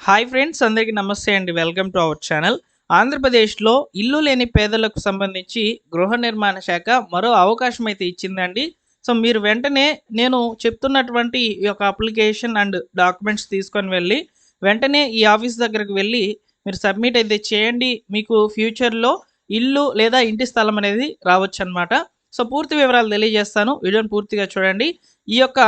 Hi friends అందరికీ నమస్తే అండి. వెల్కమ్ టు అవర్ ఛానల్ ఆంధ్రప్రదేశ్లో ఇల్లు లేని పేదలకు సంబంధించి గృహ నిర్మాణ శాఖ మరో అవకాశం అయితే ఇచ్చిందండి. సో మీరు వెంటనే నేను చెప్తున్నటువంటి ఈ యొక్క అప్లికేషన్ అండ్ డాక్యుమెంట్స్ తీసుకొని వెళ్ళి వెంటనే ఈ ఆఫీస్ దగ్గరకు వెళ్ళి మీరు సబ్మిట్ అయితే చేయండి. మీకు ఫ్యూచర్లో ఇల్లు లేదా ఇంటి స్థలం అనేది రావచ్చు అనమాట సో పూర్తి వివరాలు తెలియజేస్తాను. వీడియోని పూర్తిగా చూడండి. ఈ యొక్క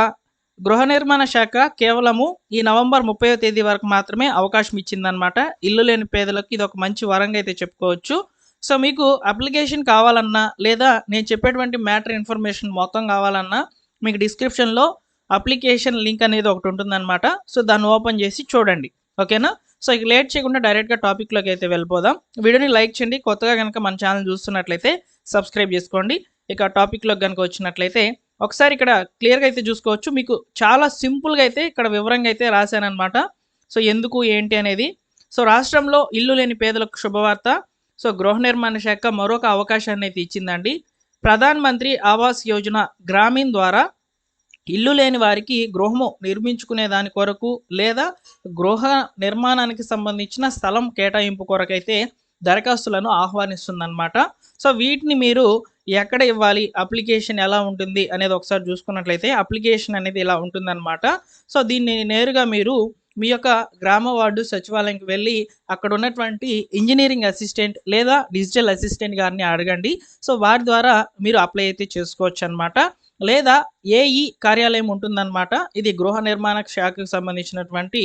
గృహ నిర్మాణ శాఖ కేవలము ఈ నవంబర్ ముప్పైవ తేదీ వరకు మాత్రమే అవకాశం ఇచ్చిందనమాట ఇల్లు లేని పేదలకు ఇది ఒక మంచి వరంగా అయితే చెప్పుకోవచ్చు. సో మీకు అప్లికేషన్ కావాలన్నా లేదా నేను చెప్పేటువంటి మ్యాటర్ ఇన్ఫర్మేషన్ మొత్తం కావాలన్నా మీకు డిస్క్రిప్షన్లో అప్లికేషన్ లింక్ అనేది ఒకటి ఉంటుందన్నమాట. సో దాన్ని ఓపెన్ చేసి చూడండి. ఓకేనా? సో ఇక లేట్ చేయకుండా డైరెక్ట్గా టాపిక్లోకి అయితే వెళ్ళిపోదాం. వీడియోని లైక్ చేయండి. కొత్తగా కనుక మన ఛానల్ చూస్తున్నట్లయితే సబ్స్క్రైబ్ చేసుకోండి. ఇక టాపిక్లోకి కనుక వచ్చినట్లయితే ఒకసారి ఇక్కడ క్లియర్గా అయితే చూసుకోవచ్చు. మీకు చాలా సింపుల్గా అయితే ఇక్కడ వివరంగా అయితే రాశానమాట సో ఎందుకు ఏంటి అనేది. సో రాష్ట్రంలో ఇల్లు లేని పేదలకు శుభవార్త. సో గృహ నిర్మాణ శాఖ మరొక అవకాశాన్ని అయితే ఇచ్చిందండి. ప్రధాన్ మంత్రి ఆవాస్ యోజన గ్రామీణ్ ద్వారా ఇల్లు లేని వారికి గృహము నిర్మించుకునే దాని కొరకు లేదా గృహ నిర్మాణానికి సంబంధించిన స్థలం కేటాయింపు కొరకైతే దరఖాస్తులను ఆహ్వానిస్తుందన్నమాట. సో వీటిని మీరు ఎక్కడ ఇవ్వాలి అప్లికేషన్ ఎలా ఉంటుంది అనేది ఒకసారి చూసుకున్నట్లయితే అప్లికేషన్ అనేది ఇలా ఉంటుందన్నమాట. సో దీన్ని నేరుగా మీరు మీ యొక్క గ్రామ వార్డు సచివాలయంకి వెళ్ళి అక్కడ ఉన్నటువంటి ఇంజనీరింగ్ అసిస్టెంట్ లేదా డిజిటల్ అసిస్టెంట్ గారిని అడగండి. సో వారి ద్వారా మీరు అప్లై అయితే చేసుకోవచ్చు అనమాట లేదా ఏఈ కార్యాలయం ఉంటుందన్నమాట. ఇది గృహ నిర్మాణ శాఖకు సంబంధించినటువంటి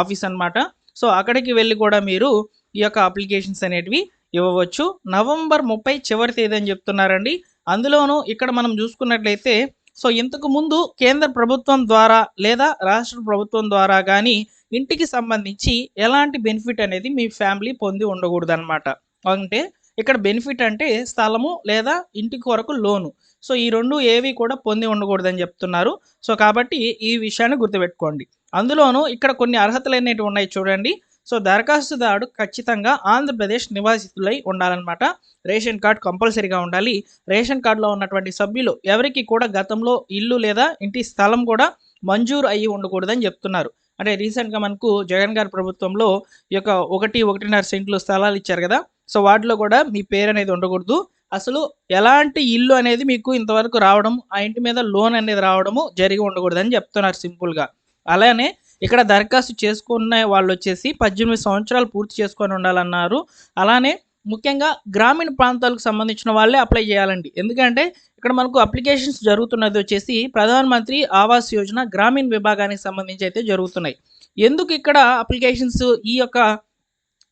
ఆఫీస్ అనమాట సో అక్కడికి వెళ్ళి కూడా మీరు ఈ యొక్క అప్లికేషన్స్ అనేటివి ఇవ్వవచ్చు. నవంబర్ ముప్పై చివరి తేదీ అని చెప్తున్నారండి. అందులోనూ ఇక్కడ మనం చూసుకున్నట్లయితే సో ఇంతకు ముందు కేంద్ర ప్రభుత్వం ద్వారా లేదా రాష్ట్ర ప్రభుత్వం ద్వారా కానీ ఇంటికి సంబంధించి ఎలాంటి బెనిఫిట్ అనేది మీ ఫ్యామిలీ పొంది ఉండకూడదు అనమాట అంటే ఇక్కడ బెనిఫిట్ అంటే స్థలము లేదా ఇంటి కొరకు లోను. సో ఈ రెండు ఏవి కూడా పొంది ఉండకూడదని చెప్తున్నారు. సో కాబట్టి ఈ విషయాన్ని గుర్తుపెట్టుకోండి. అందులోనూ ఇక్కడ కొన్ని అర్హతలు అనేవి ఉన్నాయి చూడండి. సో దరఖాస్తుదారుడు ఖచ్చితంగా ఆంధ్రప్రదేశ్ నివాసితులై ఉండాలన్నమాట. రేషన్ కార్డ్ కంపల్సరీగా ఉండాలి. రేషన్ కార్డులో ఉన్నటువంటి సభ్యులు ఎవరికి కూడా గతంలో ఇల్లు లేదా ఇంటి స్థలం కూడా మంజూరు అయ్యి ఉండకూడదని చెప్తున్నారు. అంటే రీసెంట్గా మనకు జగన్ గారి ప్రభుత్వంలో ఈ యొక్క ఒకటి ఒకటిన్నర సెంట్లు స్థలాలు ఇచ్చారు కదా. సో వాటిలో కూడా మీ పేరు అనేది ఉండకూడదు. అసలు ఎలాంటి ఇల్లు అనేది మీకు ఇంతవరకు రావడం ఆ ఇంటి మీద లోన్ అనేది రావడము జరిగి ఉండకూడదని చెప్తున్నారు సింపుల్గా. అలానే ఇక్కడ దరఖాస్తు చేసుకున్న వాళ్ళు వచ్చేసి పద్దెనిమిది సంవత్సరాలు పూర్తి చేసుకొని ఉండాలన్నారు. అలానే ముఖ్యంగా గ్రామీణ ప్రాంతాలకు సంబంధించిన వాళ్ళే అప్లై చేయాలండి. ఎందుకంటే ఇక్కడ మనకు అప్లికేషన్స్ జరుగుతున్నది వచ్చేసి ప్రధాన మంత్రి ఆవాస్ యోజన గ్రామీణ విభాగానికి సంబంధించి అయితే జరుగుతున్నాయి. ఎందుకు ఇక్కడ అప్లికేషన్స్ ఈ యొక్క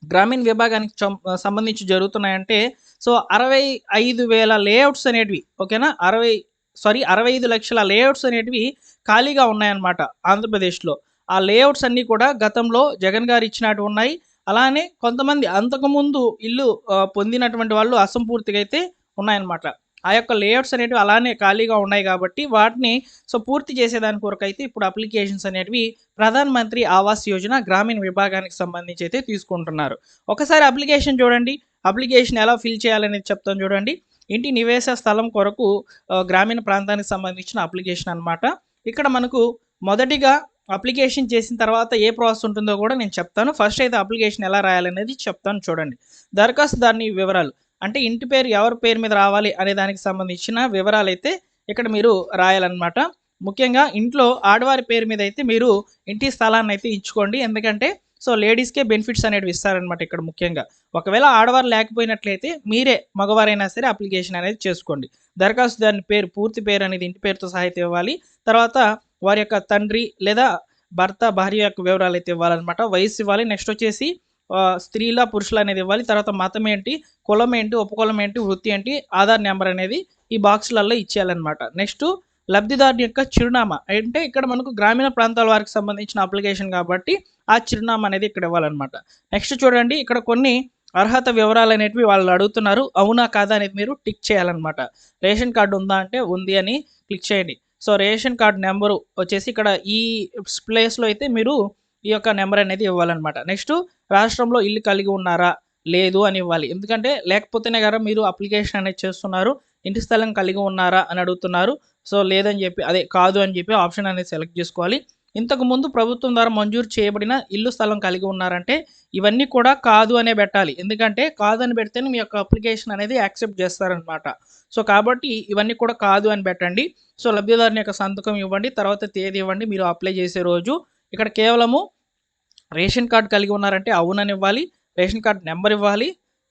గ్రామీణ విభాగానికి సంబంధించి జరుగుతున్నాయంటే సో అరవై ఐదు వేల లేఅవుట్స్ అనేటివి ఓకేనా? అరవై సారీ అరవై ఐదు లక్షల లేఅవుట్స్ అనేటివి ఖాళీగా ఉన్నాయన్నమాట ఆంధ్రప్రదేశ్లో. ఆ లేఅవుట్స్ అన్నీ కూడా గతంలో జగన్ గారు ఇచ్చినట్టు ఉన్నాయి. అలానే కొంతమంది అంతకుముందు ఇల్లు పొందినటువంటి వాళ్ళు అసంపూర్తిగా అయితే ఉన్నాయన్నమాట. ఆ యొక్క లేఅవుట్స్ అనేటివి అలానే ఖాళీగా ఉన్నాయి కాబట్టి వాటిని సో పూర్తి చేసేదాని కొరకు అయితే ఇప్పుడు అప్లికేషన్స్ అనేటివి ప్రధాన మంత్రి ఆవాస్ యోజన గ్రామీణ విభాగానికి సంబంధించి అయితే తీసుకుంటున్నారు. ఒకసారి అప్లికేషన్ చూడండి. అప్లికేషన్ ఎలా ఫిల్ చేయాలనేది చెప్తాను చూడండి. ఇంటి నివేశ స్థలం కొరకు గ్రామీణ ప్రాంతానికి సంబంధించిన అప్లికేషన్ అనమాట ఇక్కడ మనకు మొదటిగా అప్లికేషన్ చేసిన తర్వాత ఏ ప్రాసెస్ ఉంటుందో కూడా నేను చెప్తాను. ఫస్ట్ అయితే అప్లికేషన్ ఎలా రాయాలనేది చెప్తాను చూడండి. దరఖాస్తుదారుని వివరాలు. అంటే ఇంటి పేరు ఎవరి పేరు మీద రావాలి అనే దానికి సంబంధించిన వివరాలు అయితే ఇక్కడ మీరు రాయాలన్నమాట. ముఖ్యంగా ఇంట్లో ఆడవారి పేరు మీద అయితే మీరు ఇంటి స్థలాన్ని అయితే ఇచ్చుకోండి. ఎందుకంటే సో లేడీస్కే బెనిఫిట్స్ అనేవి ఇస్తారనమాట ఇక్కడ ముఖ్యంగా. ఒకవేళ ఆడవారు లేకపోయినట్లయితే మీరే మగవారైనా సరే అప్లికేషన్ అనేది చేసుకోండి. దరఖాస్తు దాని పేరు పూర్తి పేరు అనేది ఇంటి పేరుతో సహాయత ఇవ్వాలి. తర్వాత వారి యొక్క తండ్రి లేదా భర్త భార్య యొక్క వివరాలు అయితే ఇవ్వాలన్నమాట. వయసు ఇవ్వాలి. నెక్స్ట్ వచ్చేసి స్త్రీల పురుషులు అనేది ఇవ్వాలి. తర్వాత మతం ఏంటి? కులం ఏంటి? ఉపకులం ఏంటి? వృత్తి ఏంటి? ఆధార్ నెంబర్ అనేది ఈ బాక్సులలో ఇచ్చేయాలన్నమాట. నెక్స్ట్ లబ్ధిదారుని యొక్క చిరునామా. అంటే ఇక్కడ మనకు గ్రామీణ ప్రాంతాల వారికి సంబంధించిన అప్లికేషన్ కాబట్టి ఆ చిరునామా అనేది ఇక్కడ ఇవ్వాలన్నమాట. నెక్స్ట్ చూడండి ఇక్కడ కొన్ని అర్హత వివరాలు అనేటివి వాళ్ళు అడుగుతున్నారు. అవునా కాదా అనేది మీరు టిక్ చేయాలన్నమాట. రేషన్ కార్డు ఉందా అంటే ఉంది అని క్లిక్ చేయండి. సో రేషన్ కార్డు నెంబరు వచ్చేసి ఇక్కడ ఈ ప్లేస్లో అయితే మీరు ఈ యొక్క నెంబర్ అనేది ఇవ్వాలన్నమాట. నెక్స్ట్ రాష్ట్రంలో ఇల్లు కలిగి ఉన్నారా? లేదు అని ఇవ్వాలి. ఎందుకంటే లేకపోతేనే కదా మీరు అప్లికేషన్ అనేది చేస్తున్నారు. ఇంటి స్థలం కలిగి ఉన్నారా? అని అడుగుతున్నారు. సో లేదని చెప్పి అదే కాదు అని చెప్పి ఆప్షన్ అనేది సెలెక్ట్ చేసుకోవాలి. ఇంతకు ముందు ప్రభుత్వం ద్వారా మంజూరు చేయబడిన ఇల్లు స్థలం కలిగి ఉన్నారంటే ఇవన్నీ కూడా కాదు అనే పెట్టాలి. ఎందుకంటే కాదు అని పెడితేనే మీ యొక్క అప్లికేషన్ అనేది యాక్సెప్ట్ చేస్తారనమాట సో కాబట్టి ఇవన్నీ కూడా కాదు అని పెట్టండి. సో లబ్ధిదారుని యొక్క సంతకం ఇవ్వండి. తర్వాత తేదీ ఇవ్వండి. మీరు అప్లై చేసే రోజు ఇక్కడ కేవలము రేషన్ కార్డు కలిగి ఉన్నారంటే అవునని ఇవ్వాలి. రేషన్ కార్డు నెంబర్ ఇవ్వాలి.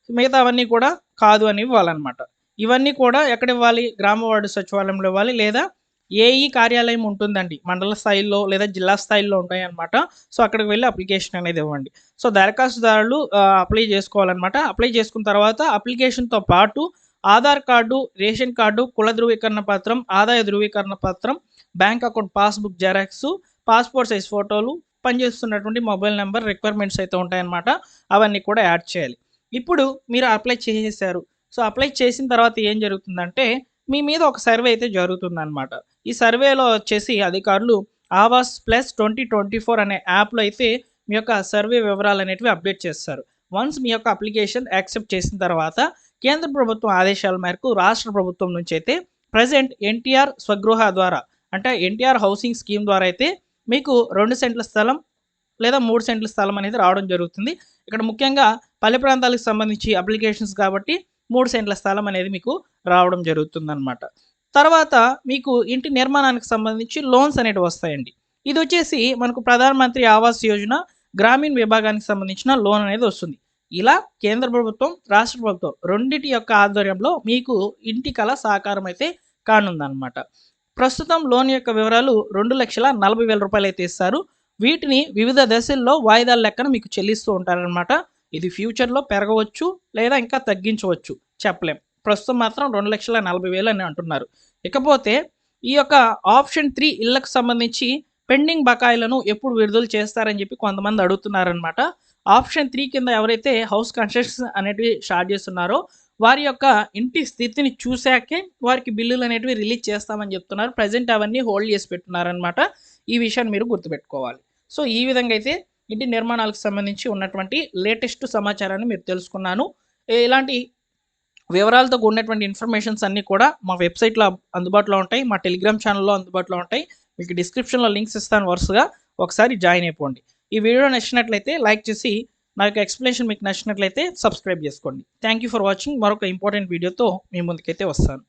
మిగతా అవన్నీ కూడా కాదు అని ఇవ్వాలన్నమాట. ఇవన్నీ కూడా ఎక్కడ ఇవ్వాలి? గ్రామ వార్డు సచివాలయంలో ఇవ్వాలి లేదా ఏఈ కార్యాలయం ఉంటుందండి. మండల స్థాయిలో లేదా జిల్లా స్థాయిలో ఉంటాయి అనమాట సో అక్కడికి వెళ్ళి అప్లికేషన్ అనేది ఇవ్వండి. సో దరఖాస్తుదారులు అప్లై చేసుకోవాలన్నమాట. అప్లై చేసుకున్న తర్వాత అప్లికేషన్తో పాటు ఆధార్ కార్డు రేషన్ కార్డు కుల ధృవీకరణ పత్రం ఆదాయ ధృవీకరణ పత్రం bank account passbook xerox passport size ఫోటోలు పనిచేస్తున్నటువంటి మొబైల్ నెంబర్ రిక్వైర్మెంట్స్ అయితే ఉంటాయన్నమాట. అవన్నీ కూడా యాడ్ చేయాలి. ఇప్పుడు మీరు అప్లై చేసేసారు. సో అప్లై చేసిన తర్వాత ఏం జరుగుతుందంటే మీ మీద ఒక సర్వే అయితే జరుగుతుందన్నమాట. ఈ సర్వేలో వచ్చేసి అధికారులు Awas plus twenty twenty four అనే యాప్లో అయితే మీ యొక్క సర్వే వివరాలు అనేటివి అప్డేట్ చేస్తారు. వన్స్ మీ యొక్క అప్లికేషన్ యాక్సెప్ట్ చేసిన తర్వాత కేంద్ర ప్రభుత్వం ఆదేశాల మేరకు రాష్ట్ర ప్రభుత్వం నుంచి అయితే ప్రజెంట్ ఎన్టీఆర్ స్వగృహ ద్వారా అంటే ఎన్టీఆర్ హౌసింగ్ స్కీమ్ ద్వారా అయితే మీకు రెండు సెంట్ల స్థలం లేదా మూడు సెంట్ల స్థలం అనేది రావడం జరుగుతుంది. ఇక్కడ ముఖ్యంగా పల్లె ప్రాంతాలకు సంబంధించి అప్లికేషన్స్ కాబట్టి మూడు సెంట్ల స్థలం అనేది మీకు రావడం జరుగుతుంది అనమాట తర్వాత మీకు ఇంటి నిర్మాణానికి సంబంధించి లోన్స్ అనేవి వస్తాయండి. ఇది వచ్చేసి మనకు ప్రధానమంత్రి ఆవాస్ యోజన గ్రామీణ విభాగానికి సంబంధించిన లోన్ అనేది వస్తుంది. ఇలా కేంద్ర ప్రభుత్వం రాష్ట్ర ప్రభుత్వం రెండింటి యొక్క ఆధ్వర్యంలో మీకు ఇంటి కళ సాకారం అయితే కానుందన్నమాట. ప్రస్తుతం లోన్ యొక్క వివరాలు రెండు లక్షల నలభై వేల రూపాయలు అయితే ఇస్తారు. వీటిని వివిధ దశల్లో వాయిదాల లెక్కన మీకు చెల్లిస్తూ ఉంటారనమాట ఇది ఫ్యూచర్లో పెరగవచ్చు లేదా ఇంకా తగ్గించవచ్చు. చెప్పలేం. ప్రస్తుతం మాత్రం రెండు లక్షల నలభై వేలు అని అంటున్నారు. ఇకపోతే ఈ యొక్క ఆప్షన్ త్రీ ఇళ్ళకు సంబంధించి పెండింగ్ బకాయిలను ఎప్పుడు విడుదల చేస్తారని చెప్పి కొంతమంది అడుగుతున్నారనమాట ఆప్షన్ త్రీ కింద ఎవరైతే హౌస్ కన్స్ట్రక్షన్ అనేటివి స్టార్ట్ చేస్తున్నారో వారి యొక్క ఇంటి స్థితిని చూశాకే వారికి బిల్లులు అనేటివి రిలీజ్ చేస్తామని చెప్తున్నారు. ప్రజెంట్ అవన్నీ హోల్డ్ చేసి పెట్టున్నారనమాట ఈ విషయాన్ని మీరు గుర్తుపెట్టుకోవాలి. సో ఈ విధంగా అయితే ఇంటి నిర్మాణాలకు సంబంధించి ఉన్నటువంటి లేటెస్ట్ సమాచారాన్ని మీరు తెలుసుకున్నాను. ఇలాంటి వివరాలతో కూడినటువంటి ఇన్ఫర్మేషన్స్ అన్నీ కూడా మా వెబ్సైట్లో అందుబాటులో ఉంటాయి మా టెలిగ్రామ్ ఛానల్లో అందుబాటులో ఉంటాయి. మీకు డిస్క్రిప్షన్లో లింక్స్ ఇస్తాను వరుసగా. ఒకసారి జాయిన్ అయిపోండి. ఈ వీడియో నచ్చినట్లయితే లైక్ చేసి నా యొక్క ఎక్స్ప్లెనేషన్ మీకు నచ్చినట్లయితే సబ్స్క్రైబ్ చేసుకోండి. థ్యాంక్ యూ ఫర్ వాచింగ్ మరొక ఇంపార్టెంట్ వీడియోతో మీ ముందుకైతే వస్తాను.